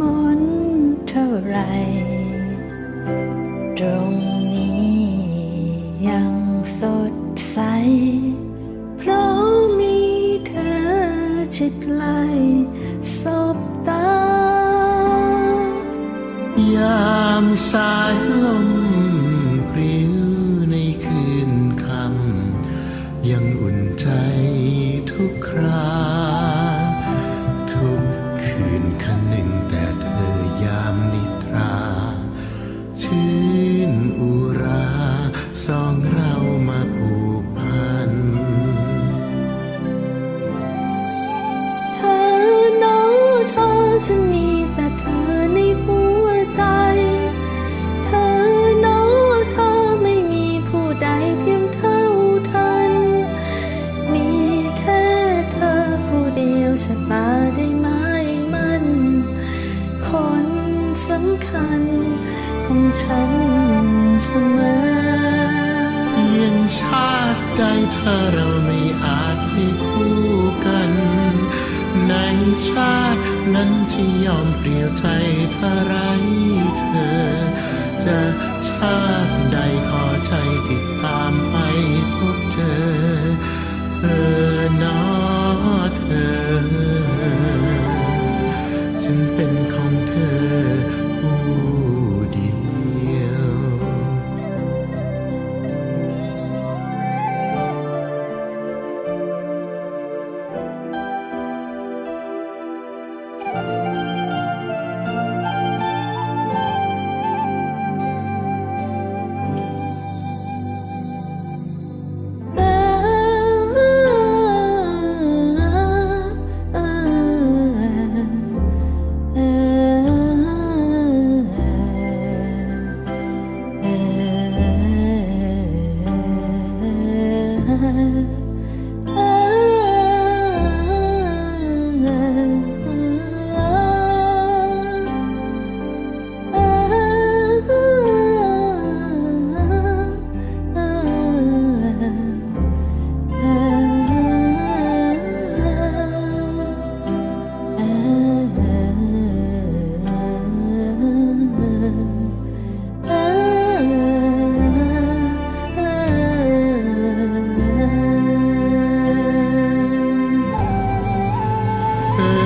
มนเท่าไร ตรงนี้ยังสดใส เพราะมีเธอชิดไหลสบตา ยามสายลมาได้ไหมมันคนสำคัญของฉันเสมอเพียงชาติใดถ้าเราไม่อาจให้คู่กัน ในชาตินั้นจะยอมเปลี่ยวใจถ้าไรเธอจะชา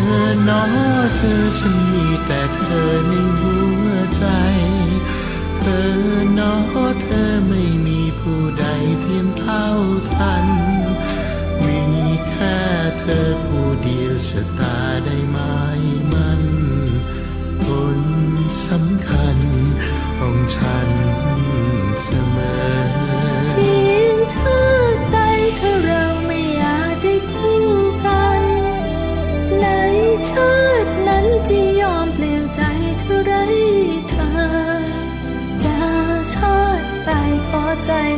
อเนอเธอฉันมีแต่เธอในหัวใจ เธอเนอเธอไม่มีผู้ใดเทียมเท่าทัน มีแค่เธอผู้เดียวชะตาได้ไหมมัน คนสำคัญของฉัน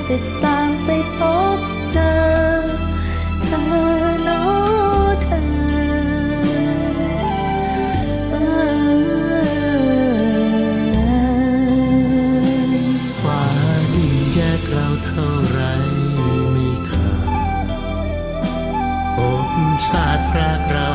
อใจติดตามไปพบเจอเธอเนาะเธอฟ้าดินแยกเราเท่าไรไม่ขาดปมชาติพรากเรา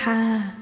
ค่ะ